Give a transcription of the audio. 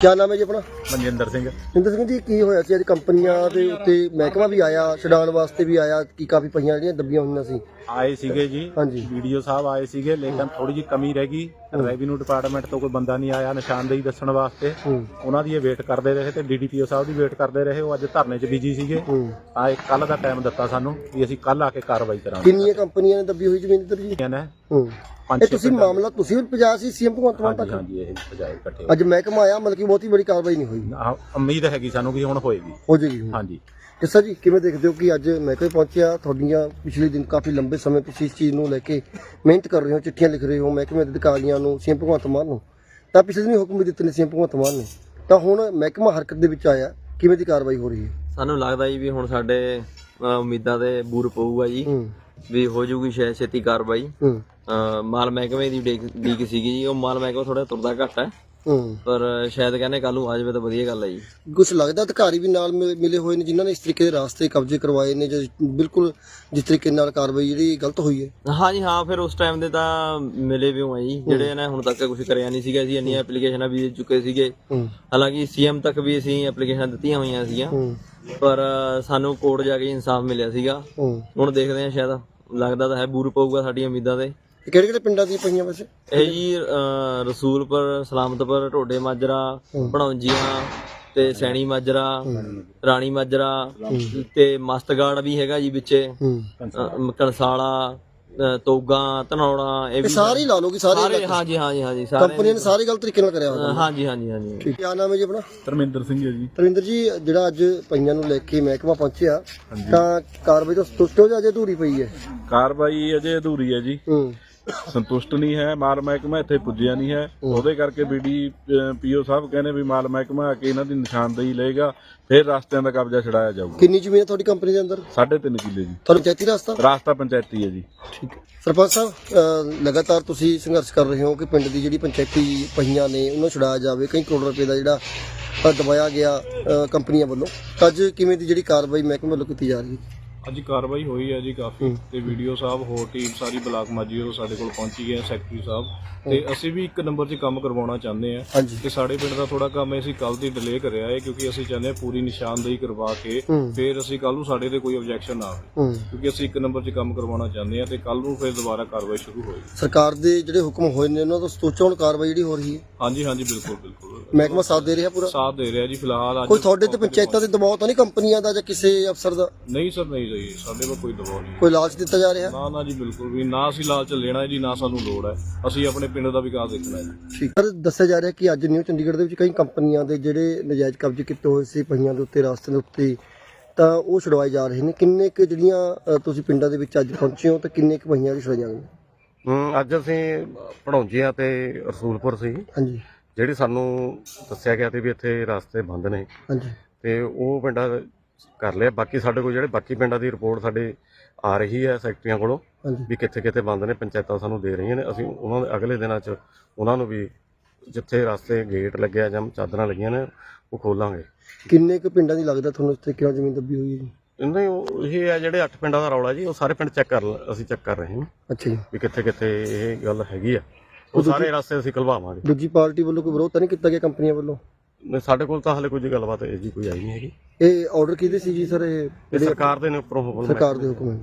ਕਿਆ ਨਾਮ ਹੈ ਜੀ ਆਪਣਾ? ਮਨਜਿੰਦਰ ਸਿੰਘ। ਜਿੰਦਰ ਸਿੰਘ ਜੀ ਕੀ ਹੋਇਆ ਸੀ? ਅੱਜ ਕੰਪਨੀਆਂ ਦੇ ਉੱਤੇ ਮਹਿਕਮਾ ਵੀ ਆਇਆ ਛਡਾਉਣ ਵਾਸਤੇ ਵੀ ਆਇਆ ਕੀ ਕਾਫੀ ਪਈਆਂ ਜਿਹੜੀਆਂ ਦੱਬੀਆਂ ਹੋਈਆਂ ਸੀ? ਆਏ ਸੀਗੇ ਜੀ। ਹਾਂਜੀ। ਵੀਡੀਓ ਸਾਹਿਬ ਆਏ ਸੀਗੇ ਲੇਕਿਨ ਥੋੜੀ ਜੀ ਕਮੀ ਰਹਿ ਗਈ। ਰੈਵਨਿਊ ਡਿਪਾਰਟਮੈਂਟ ਤੋਂ ਕੋਈ ਬੰਦਾ ਨਹੀਂ ਆਇਆ ਨਿਸ਼ਾਨਦੇਹੀ ਦੱਸਣ ਵਾਸਤੇ। ਹੂੰ। ਉਹਨਾਂ ਦੀ ਇਹ ਵੇਟ ਕਰਦੇ ਰਹੇ ਤੇ ਡੀਡੀਪੀਓ ਸਾਹਿਬ ਦੀ ਵੇਟ ਕਰਦੇ ਰਹੇ। ਉਹ ਅੱਜ ਧਰਨੇ 'ਚ ਬਿਜ਼ੀ ਸੀਗੇ। ਹੂੰ। ਤਾਂ ਇਹ ਕੱਲ ਦਾ ਟਾਈਮ ਦਿੱਤਾ ਸਾਨੂੰ ਵੀ ਅਸੀਂ ਕੱਲ ਆ ਕੇ ਕਾਰਵਾਈ ਕਰਾਂਗੇ। ਕਿੰਨੀਆਂ ਕੰਪਨੀਆਂ ਨੇ ਦੱਬੀ ਹੋਈ ਜਮਿੰਦਰ ਜੀ? ਨੇ? ਹੂੰ। ਪੰਜ ਇਹ ਛੇ ਤੁਸੀਂ ਪਿੰਡਾਂ ਮਾਮਲਾ ਤੁਸੀਂ ਵੀ ਪਜਾ ਸੀ ਸੀਐਮ ਭਗਵੰਤ ਮਾਨ ਹਾਂਜੀ ਤੱਕ? ਹਾਂਜੀ ਇਹ ਬਜਾਏ ਇਕੱਠੇ ਅੱਜ ਮਹਿਕਮਾ ਆਇਆ ਮਤਲਬ ਕਿ ਬਹੁਤੀ ਬੜੀ ਕਾਰਵਾਈ ਨਹੀਂ ਹੋਈ। ਆਹ, ਉਮੀਦ ਹੈਗੀ ਸਾਨੂੰ ਕਿ ਹੁਣ ਹੋਏਗੀ। ਹੋ ਜੇਗੀ ਹੁਣ ਹਾਂਜੀ। ਕਿਸਾ ਜੀ ਕਿਵੇਂ ਦੇਖਦੇ ਹੋ ਕਿ ਅੱਜ ਮਹਿਕਮੇ ਪਹੁੰਚਿਆ ਤੁਹਾਡੀਆਂ ਪਿਛਲੇ ਦਿਨ ਕਾਫੀ ਲੰਬੇ ਸਮੇਂ ਤੁਸੀਂ ਇਸ ਚੀਜ਼ ਨੂੰ ਲੈ ਕੇ ਮਿਹਨਤ ਕਰ ਰਹੇ ਹੋ ਚਿੱਠੀਆਂ ਲਿਖ ਰਹੇ ਹੋ ਮਹਿਕਮੇ ਦੇ ਅਧਿਕਾਰੀਆਂ ਨੂੰ ਸੀਐਮ ਭਗਵੰਤ ਮਾਨ ਨੂੰ। ਤਾਂ ਪਿਛਲੇ ਦਿਨ ਹੀ ਹੁਕਮ ਵੀ ਦਿੱਤੇ ਨੇ ਸੀਐਮ ਭਗਵੰਤ ਮਾਨ ਨੇ। ਤਾਂ ਹੁਣ ਮਹਿਕਮਾ ਹਰਕਤ ਦੇ ਵਿੱਚ ਆਇਆ ਕਿਵੇਂ ਦੀ ਕਾਰਵਾਈ ਹੋ ਰਹੀ ਹੈ? ਸਾਨੂੰ ਲੱਗਦਾ ਜੀ ਵੀ ਹੁਣ ਸਾਡੇ ਅ, ਉਮੀਦਾਂ ਦੇ ਬੂਰ ਪਊਗਾ ਜੀ। ਹੂੰ। ਵੀ ਹੋ ਜੂਗੀ ਸ਼ਾਇਦ ਛੇਤੀ ਕਾਰਵਾਈ। ਹੂੰ। ਮਾਲ ਮਹਿਕਮੇ ਦੀ ਡੀਕ ਸੀਗੀ ਜੀ ਉਹ ਮਾਲ ਮਹਿਕਮਾ ਥੋੜਾ ਤੁਰਦਾ ਘੱਟ ਹੈ। ਹੂੰ। ਪਰ ਸ਼ਾਇਦ ਕਹਿੰਦੇ ਕੱਲ ਨੂੰ ਆ ਜਾਵੇ ਤਾਂ ਵਧੀਆ ਗੱਲ ਹੈ ਜੀ। ਕੁਝ ਲੱਗਦਾ ਅਧਿਕਾਰੀ ਵੀ ਨਾਲ ਮਿਲ- ਮਿਲੇ ਹੋਏ ਨੇ ਜਿਨ੍ਹਾਂ ਨੇ ਇਸ ਤਰੀਕੇ ਦੇ ਰਾਸਤੇ ਕਬਜ਼ੇ ਕਰਵਾਏ ਨੇ ਜਾਂ ਬਿਲਕੁਲ ਜਿਸ ਤਰੀਕੇ ਨਾਲ ਕਾਰਵਾਈ ਜਿਹੜੀ ਗਲਤ ਹੋਈ ਹੈ। ਹਾਂਜੀ ਹਾਂ ਫਿਰ ਉਸ ਟਾਈਮ ਦੇ ਤਾਂ ਮਿਲੇ ਵੀ ਹੋਏ ਜੀ। ਜਿਹੜੇ ਨੇ ਹੁਣ ਤੱਕ ਕੁਝ ਕਰਿਆ ਨਹੀਂ ਸੀਗਾ ਜੀ ਇੰਨੀਆਂ ਐਪਲੀਕੇਸ਼ਨਾਂ ਵੀ ਦੇ ਚੁੱਕੇ ਸੀਗੇ। ਹੂੰ। ਹਾਲਾਂਕਿ ਸੀਐਮ ਤੱਕ ਵੀ ਅਸੀਂ ਐਪਲੀਕੇਸ਼ਨਾਂ ਦਿੱਤੀਆਂ ਹੋਈਆਂ ਸੀਗੀਆਂ। ਹੂੰ। ਪਰ ਅ, ਸਾਨੂੰ ਕੋਰਟ ਜਾ ਕੇ ਇਨਸਾਫ ਮਿਲਿਆ ਸੀਗਾ। ਹੂੰ। ਹੁਣ ਦੇਖਦੇ ਹਾਂ ਸ਼ਾਇਦ ਲੱਗਦਾ ਤਾਂ ਹੈ ਬੂਰ ਪਊਗਾ ਸਾਡੀਆਂ ਉਮੀਦਾਂ ਤੇ। ਇਹ ਕਿਹੜੇ ਕਿਹੜੇ ਪਿੰਡਾਂ ਦੀਆਂ ਪਈਆਂ ਵੈਸੇ? ਇਹ ਜੀ ਅਹ, ਰਸੂਲਪੁਰ ਸਲਾਮਤਪੁਰ ਢੋਡੇ ਮਾਜਰਾ ਭਣੌਂਜੀਆਂ ਤੇ ਸੈਣੀ ਮਾਜਰਾ ਰਾਣੀ ਮਾਜਰਾ ਤੇ ਮਸਤਗੜ ਵੀ ਹੈਗਾ ਜੀ ਵਿੱਚੇ। ਹੂੰ। ਅਹ, ਕਣਸਾਲਾ ਅਹ, ਤੋਗਾ ਧਨੌੜਾ ਇਹ ਇਹ ਵੀ ਸਾਰੇ ਹੀ ਲਾ ਲਓ ਕਿ ਸਾਰੇ ਸਾਰੇ ਹਾਂਜੀ ਹਾਂਜੀ ਹਾਂਜੀ ਸਾਰੇ ਕੰਪਨੀਆਂ ਨੇ ਸਾਰੇ ਗਲਤ ਤਰੀਕੇ ਨਾਲ ਕਰਿਆ ਹੋਇਆ। ਅਹ, ਹਾਂਜੀ ਹਾਂਜੀ ਹਾਂਜੀ। ਠੀਕ। ਕੀ ਨਾਮ ਹੈ ਜੀ ਆਪਣਾ? ਧਰਮਿੰਦਰ ਸਿੰਘ ਜੀ। ਤਰਿੰਦਰ ਜੀ ਜਿਹੜਾ ਅੱਜ ਪਈਆਂ ਨੂੰ ਲੈ ਕੇ ਮਹਿਕਮਾ ਪਹੁੰਚਿਆ ਤਾਂ ਕਾਰਵਾਈ ਤੋਂ ਸੰਤੁਸ਼ਟ ਹੋ ਜਾਂ ਅਜੇ ਅਧੂਰੀ ਪਈ ਹੈ? ਕਾਰਵਾਈ ਅਜੇ ਅਧੂਰੀ ਹੈ ਜੀ। ਹੂੰ। ਸੰਤੁਸ਼ਟ ਨਹੀਂ ਹੈ ਮਾਲ ਮਹਿਕਮਾ ਇੱਥੇ ਪੁੱਜਿਆ ਨਹੀਂ ਹੈ। ਉਹਦੇ ਕਰਕੇ ਬੀਡੀ ਪੀਓ ਸਾਹਿਬ ਕਹਿੰਦੇ ਵੀ ਮਾਲ ਮਹਿਕਮਾ ਆ ਕੇ ਇਹਨਾਂ ਦੀ ਨਿਸ਼ਾਨਦੇਹੀ ਲਏਗਾ ਫਿਰ ਰਸਤਿਆਂ ਦਾ ਕਬਜ਼ਾ ਛਡਾਇਆ ਜਾਊਗਾ। ਕਿੰਨੀ ਜ਼ਮੀਨ ਹੈ ਤੁਹਾਡੀ ਕੰਪਨੀ ਦੇ ਅੰਦਰ? ਸਾਢੇ ਤਿੰਨ ਕਿੱਲੇ ਜੀ। ਤੁਹਾਨੂੰ ਪੰਚਾਇਤੀ ਰਸਤਾ? ਰਾਸਤਾ ਪੰਚਾਇਤੀ ਹੈ ਜੀ। ਠੀਕ ਹੈ। ਸਰਪੰਚ ਸਾਹਿਬ ਲਗਾਤਾਰ ਤੁਸੀਂ ਸੰਘਰਸ਼ ਕਰ ਰਹੇ ਹੋ ਕਿ ਪਿੰਡ ਦੀ ਜਿਹੜੀ ਪੰਚਾਇਤੀ ਪਈਆਂ ਨੇ ਉਹਨੂੰ ਛੁਡਾਇਆ ਜਾਵੇ ਕਈ ਕਰੋੜ ਰੁਪਏ ਦਾ ਜਿਹੜਾ ਦਬਾਇਆ ਗਿਆ ਕੰਪਨੀਆਂ ਵੱਲੋਂ। ਅੱਜ ਕਿਵੇਂ ਦੀ ਜਿਹੜੀ ਕਾਰਵਾਈ ਮਹਿਕਮੇ ਵੱਲੋਂ ਕੀਤੀ ਜਾ ਰਹੀ ਹੈ? ਅੱਜ ਕਾਰਵਾਈ ਹੋਈ ਹੈ ਜੀ ਕਾਫੀ ਤੇ ਵੀਡੀਓ ਸਾਹਿਬ ਹੋਰ ਟੀਮ ਸਾਰੀ ਬਲਾਕ ਮਾਜੀ ਉਹ ਸਾਡੇ ਕੋਲ ਪਹੁੰਚੀ ਹੈ ਸੈਕਟਰੀ ਸਾਹਿਬ। ਤੇ ਅਸੀਂ ਵੀ ਇੱਕ ਨੰਬਰ 'ਚ ਕੰਮ ਕਰਵਾਉਣਾ ਚਾਹੁੰਦੇ ਹਾਂਜੀ। ਕਿ ਸਾਡੇ ਪਿੰਡ ਦਾ ਥੋੜਾ ਕੰਮ ਅਸੀਂ ਕੱਲ ਦੀ ਡਿਲੇ ਕਰਿਆ ਹੈ ਕਿਉਂਕਿ ਅਸੀਂ ਚਾਹੁੰਦੇ ਹਾਂ ਪੂਰੀ ਨਿਸ਼ਾਨਦੇਹੀ ਕਰਵਾ ਕੇ। ਫਿਰ ਅਸੀਂ ਕੱਲ ਨੂੰ ਸਾਡੇ ਤੇ ਕੋਈ ਆਬਜੈਕਸ਼ਨ ਨਾ ਆਵੇ। ਕਿਉਂਕਿ ਅਸੀਂ ਇੱਕ ਨੰਬਰ 'ਚ ਕੰਮ ਕਰਵਾਉਣਾ ਚਾਹੁੰਦੇ ਹਾਂ ਤੇ ਕੱਲ ਨੂੰ ਫਿਰ ਦੁਬਾਰਾ ਕਾਰਵਾਈ ਸ਼ੁਰੂ ਹੋਏਗੀ। ਸਰਕਾਰ ਦੇ ਜਿਹੜੇ ਹੁਕਮ ਹੋਏ ਨੇ ਉਹਨਾਂ ਤੋਂ ਸੋਚੋ ਕਾਰਵਾਈ ਜਿਹੜੀ ਹੋ ਰਹੀ ਹੈ। ਹਾਂਜੀ ਹਾਂਜੀ ਬਿਲਕੁਲ ਬਿਲਕੁਲ। ਮਹਿਕਮਾ ਸਾਥ ਦੇ ਰਿਹਾ ਪੂਰਾ? ਸਾਥ ਦੇ ਰਿਹਾ ਜੀ ਫਿਲਹਾਲ ਅੱਜ ਕੋਈ ਤੁਹਾਡੇ ਤੇ ਪੰਚਾਇਤਾਂ ਦੇ ਦਬਾਅ ਤਾਂ ਨਹੀਂ ਕੰਪਨੀਆਂ ਦਾ ਜਾਂ ਕਿਸੇ ਅਫਸਰ ਦਾ? ਨਹੀਂ ਸਰ ਨਹੀਂ ਜੀ ਸਾਡੇ ਕੋਲ ਕੋਈ ਦਬਾਅ ਨਹੀਂ ਕੋਈ ਲਾਲਚ ਦਿੱਤਾ ਜਾ ਰਿਹਾ? ਨਾ ਨਾ ਜੀ ਬਿਲਕੁਲ ਵੀ। ਨਾ ਅਸੀਂ ਲਾਲਚ ਲੈਣਾ ਹੈ ਜੀ ਨਾ ਸਾਨੂੰ ਲੋੜ ਹੈ। ਅਸੀਂ ਆਪਣੇ ਪਿੰਡ ਦਾ ਵਿਕਾਸ ਦੇਖਣਾ ਹੈ ਜੀ। ਠੀਕ। ਸਰ ਦੱਸਿਆ ਜਾ ਰਿਹਾ ਕਿ ਅੱਜ ਨਿਊ ਚੰਡੀਗੜ੍ਹ ਦੇ ਵਿੱਚ ਕਈ ਕੰਪਨੀਆਂ ਦੇ ਜਿਹੜੇ ਨਜਾਇਜ਼ ਕਬਜ਼ੇ ਕੀਤੇ ਹੋਏ ਸੀ ਪਹੀਆਂ ਦੇ ਉੱਤੇ ਰਾਸਤੇ ਦੇ ਉੱਤੇ ਤਾਂ ਉਹ ਛੁਡਵਾਏ ਜਾ ਰਹੇ ਨੇ। ਕਿੰਨੇ ਕੁ ਜਿਹੜੀਆਂ ਤੁਸੀਂ ਪਿੰਡਾਂ ਦੇ ਵਿੱਚ ਅੱਜ ਪਹੁੰਚੇ ਹੋ ਤੇ ਕਿੰਨੇ ਕੁ ਪਹੀਆਂ ਦੀ ਛੁਡਾਈਆਂ ਗਈਆਂ ਅੱਜ ਅਸੀਂ ਪੜੌਂਜੀਆਂ ਤੇ ਰਸੂਲਪੁਰ ਸੀ। ਹਾਂਜੀ। ਜਿਹੜੀ ਸਾਨੂੰ ਦੱਸਿਆ ਗਿਆ ਤੇ ਵੀ ਇੱਥੇ ਰਸਤੇ ਬੰਦ ਨੇ। ਹਾਂਜੀ। ਤੇ ਉਹ ਪਿੰਡਾਂ ਕਰ ਲਿਆ। ਬਾਕੀ ਸਾਡੇ ਕੋਲ ਜਿਹੜੇ ਬਾਕੀ ਪਿੰਡਾਂ ਦੀ ਰਿਪੋਰਟ ਸਾਡੇ ਆ ਰਹੀ ਹੈ ਸੈਕਟਰੀਆਂ ਕੋਲੋਂ ਵੀ ਕਿੱਥੇ ਕਿੱਥੇ ਬੰਦ ਨੇ ਪੰਚਾਇਤਾਂ ਸਾਨੂੰ ਦੇ ਰਹੀਆਂ ਨੇ। ਅਸੀਂ ਉਹਨਾਂ ਦੇ ਅਗਲੇ ਦਿਨਾਂ 'ਚ ਉਹਨਾਂ ਨੂੰ ਵੀ ਜਿੱਥੇ ਰਸਤੇ ਗੇਟ ਲੱਗਿਆ ਜਾਂ ਚਾਦਰਾਂ ਲੱਗੀਆਂ ਨੇ ਉਹ ਖੋਲਾਂਗੇ। ਕਿੰਨੇ ਕੁ ਪਿੰਡਾਂ ਦੀ ਲੱਗਦਾ ਤੁਹਾਨੂੰ ਤਰੀਕੇ ਨਾਲ ਜ਼ਮੀਨ ਦੱਬੀ ਹੋਈ ਹੈ ਜੀ? ਇਹਨਾਂ ਉਹ ਇਹ ਹੈ ਜਿਹੜੇ ਅੱਠ ਪਿੰਡਾਂ ਦਾ ਰੌਲਾ ਜੀ ਉਹ ਸਾਰੇ ਪਿੰਡ ਚੈੱਕ ਕਰ ਅਸੀਂ ਚੈੱਕ ਕਰ ਰਹੇ ਹਾਂ। ਅੱਛਾ ਜੀ। ਵੀ ਕਿੱਥੇ ਕਿੱਥੇ ਇਹ ਗੱਲ ਹੈਗੀ ਆ। ਉਹ ਸਾਰੇ ਰਸਤੇ ਅਸੀਂ ਖਲਵਾਵਾਂਗੇ ਦੂਜੀ ਪਾਰਟੀ ਵੱਲੋਂ ਕੋਈ ਵਿਰੋਧ ਤਾਂ ਨਹੀਂ ਕੀਤਾ ਗਿਆ ਕੰਪਨੀਆਂ ਵੱਲੋਂ? ਨਹੀਂ, ਸਾਡੇ ਕੋਲ ਤਾਂ ਹਾਲੇ ਕੋਈ ਗੱਲਬਾਤ ਇਹ ਜੀ ਕੋਈ ਆਈ ਨਹੀਂ ਹੈਗੀ। ਇਹ ਆਰਡਰ ਕਿਹਦੇ ਸੀ ਜੀ ਸਰ ਇਹ ਇਹ ਸਰਕਾਰ ਦੇ ਨੇ ਉੱਪਰੋਂ ਹੁਕਮ ਹੈ ਸਰਕਾਰ ਦੇ ਹੁਕਮ ਹੈ।